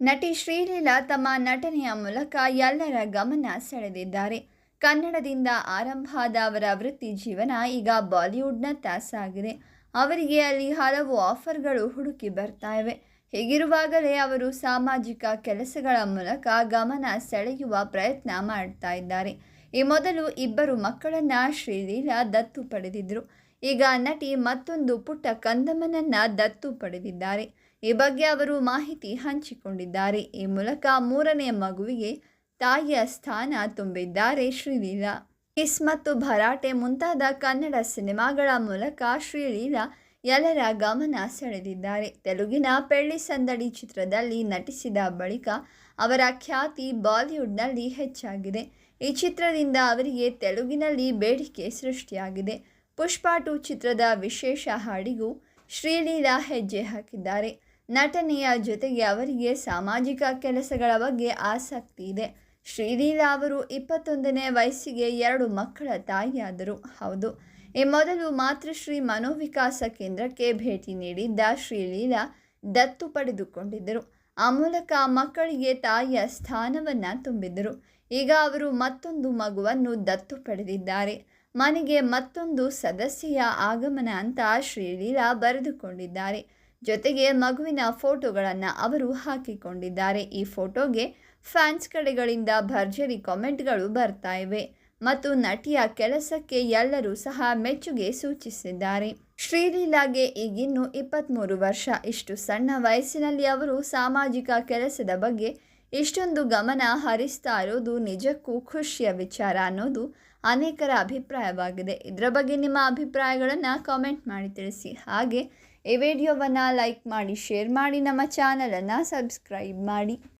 ನಟಿ ಶ್ರೀಲೀಲಾ ತಮ್ಮ ನಟನೆಯ ಮೂಲಕ ಎಲ್ಲರ ಗಮನ ಸೆಳೆದಿದ್ದಾರೆ. ಕನ್ನಡದಿಂದ ಆರಂಭ ಆದ ಅವರ ವೃತ್ತಿ ಜೀವನ ಈಗ ಬಾಲಿವುಡ್ನ ತಾಸಾಗಿದೆ. ಅವರಿಗೆ ಅಲ್ಲಿ ಹಲವು ಆಫರ್ಗಳು ಹುಡುಕಿ ಬರ್ತಾ ಇವೆ. ಹೀಗಿರುವಾಗಲೇ ಅವರು ಸಾಮಾಜಿಕ ಕೆಲಸಗಳ ಮೂಲಕ ಗಮನ ಸೆಳೆಯುವ ಪ್ರಯತ್ನ ಮಾಡ್ತಾ ಇದ್ದಾರೆ. ಈ ಮೊದಲು ಇಬ್ಬರು ಮಕ್ಕಳನ್ನ ಶ್ರೀಲೀಲಾ ದತ್ತು ಪಡೆದಿದ್ರು. ಈಗ ನಟಿ ಮತ್ತೊಂದು ಪುಟ್ಟ ಕಂದಮ್ಮನನ್ನ ದತ್ತು ಪಡೆದಿದ್ದಾರೆ. ಈ ಬಗ್ಗೆ ಅವರು ಮಾಹಿತಿ ಹಂಚಿಕೊಂಡಿದ್ದಾರೆ. ಈ ಮೂಲಕ ಮೂರನೇ ಮಗುವಿಗೆ ತಾಯಿಯ ಸ್ಥಾನ ತುಂಬಿದ್ದಾರೆ ಶ್ರೀಲೀಲಾ. ಕಿಸ್ ಮತ್ತು ಭರಾಟೆ ಮುಂತಾದ ಕನ್ನಡ ಸಿನಿಮಾಗಳ ಮೂಲಕ ಶ್ರೀಲೀಲಾ ಎಲ್ಲರ ಗಮನ ಸೆಳೆದಿದ್ದಾರೆ. ತೆಲುಗಿನ ಪೆಳ್ಳಿ ಸಂದಡಿ ಚಿತ್ರದಲ್ಲಿ ನಟಿಸಿದ ಬಳಿಕ ಅವರ ಖ್ಯಾತಿ ಬಾಲಿವುಡ್ನಲ್ಲಿ ಹೆಚ್ಚಾಗಿದೆ. ಈ ಚಿತ್ರದಿಂದ ಅವರಿಗೆ ತೆಲುಗಿನಲ್ಲಿ ಬೇಡಿಕೆ ಸೃಷ್ಟಿಯಾಗಿದೆ. ಪುಷ್ಪ ಟು ಚಿತ್ರದ ವಿಶೇಷ ಹಾಡಿಗೂ ಶ್ರೀಲೀಲಾ ಹೆಜ್ಜೆ ಹಾಕಿದ್ದಾರೆ. ನಟನೆಯ ಜೊತೆಗೆ ಅವರಿಗೆ ಸಾಮಾಜಿಕ ಕೆಲಸಗಳ ಬಗ್ಗೆ ಆಸಕ್ತಿ ಇದೆ. ಶ್ರೀಲೀಲಾ ಅವರು ಇಪ್ಪತ್ತೊಂದನೇ ವಯಸ್ಸಿಗೆ ಎರಡು ಮಕ್ಕಳ ತಾಯಿಯಾದರು. ಹೌದು, ಈ ಮೊದಲು ಮಾತೃಶ್ರೀ ಮನೋವಿಕಾಸ ಕೇಂದ್ರಕ್ಕೆ ಭೇಟಿ ನೀಡಿದ್ದ ಶ್ರೀಲೀಲಾ ದತ್ತು ಪಡೆದುಕೊಂಡಿದ್ದರು. ಆ ಮೂಲಕ ಮಕ್ಕಳಿಗೆ ತಾಯಿಯ ಸ್ಥಾನವನ್ನು ತುಂಬಿದ್ದರು. ಈಗ ಅವರು ಮತ್ತೊಂದು ಮಗುವನ್ನು ದತ್ತು ಪಡೆದಿದ್ದಾರೆ. ಮನೆಗೆ ಮತ್ತೊಂದು ಸದಸ್ಯೆಯ ಆಗಮನ ಅಂತ ಶ್ರೀಲೀಲಾ ಬರೆದುಕೊಂಡಿದ್ದಾರೆ. ಜೊತೆಗೆ ಮಗುವಿನ ಫೋಟೋಗಳನ್ನು ಅವರು ಹಾಕಿಕೊಂಡಿದ್ದಾರೆ. ಈ ಫೋಟೋಗೆ ಫ್ಯಾನ್ಸ್ ಕಡೆಗಳಿಂದ ಭರ್ಜರಿ ಕಾಮೆಂಟ್ಗಳು ಬರ್ತಾ ಇವೆ ಮತ್ತು ನಟಿಯ ಕೆಲಸಕ್ಕೆ ಎಲ್ಲರೂ ಸಹ ಮೆಚ್ಚುಗೆ ಸೂಚಿಸಿದ್ದಾರೆ. ಶ್ರೀಲೀಲಾಗೆ ಈಗಿನ್ನು ಇಪ್ಪತ್ತ್ಮೂರು ವರ್ಷ. ಇಷ್ಟು ಸಣ್ಣ ವಯಸ್ಸಿನಲ್ಲಿ ಅವರು ಸಾಮಾಜಿಕ ಕೆಲಸದ ಬಗ್ಗೆ ಇಷ್ಟೊಂದು ಗಮನ ಹರಿಸ್ತಾ ಇರೋದು ನಿಜಕ್ಕೂ ಖುಷಿಯ ವಿಚಾರ ಅನ್ನೋದು ಅನೇಕರ ಅಭಿಪ್ರಾಯವಾಗಿದೆ. ಇದರ ಬಗ್ಗೆ ನಿಮ್ಮ ಅಭಿಪ್ರಾಯಗಳನ್ನು ಕಾಮೆಂಟ್ ಮಾಡಿ ತಿಳಿಸಿ. ಹಾಗೆ ಈ ವಿಡಿಯೋವನ್ನು ಲೈಕ್ ಮಾಡಿ ಶೇರ್ ಮಾಡಿ, ನಮ್ಮ ಚಾನಲನ್ನು ಸಬ್ಸ್ಕ್ರೈಬ್ ಮಾಡಿ.